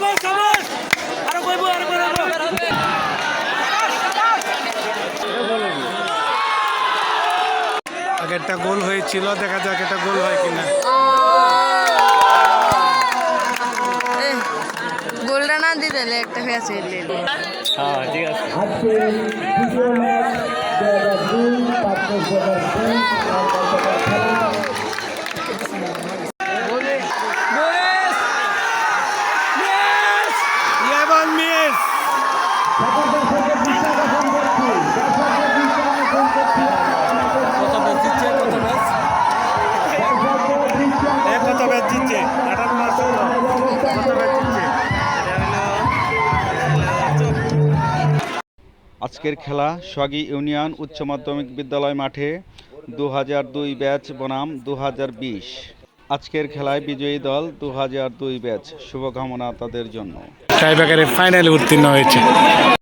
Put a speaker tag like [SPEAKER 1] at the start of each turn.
[SPEAKER 1] সাবাস সাবাস আরও কইবো আরও
[SPEAKER 2] আগে একটা গোল হয়েছিল দেখা যাক একটা গোল হয় কিনা
[SPEAKER 3] গোলটা না দিতে একটা হয়ে আছে
[SPEAKER 2] হ্যাঁ ঠিক আছে
[SPEAKER 4] আজকের খেলা সোয়াগী ইউনিয়ন উচ্চ মাধ্যমিক বিদ্যালয় মাঠে দু হাজার দুই ব্যাচ বনাম দু হাজার বিশ। আজকের খেলায় বিজয়ী দল দু হাজার দুই ব্যাচ। শুভকামনা তাদের জন্য।
[SPEAKER 2] টাইব্রেকারে ফাইনালে উত্তীর্ণ হয়েছে।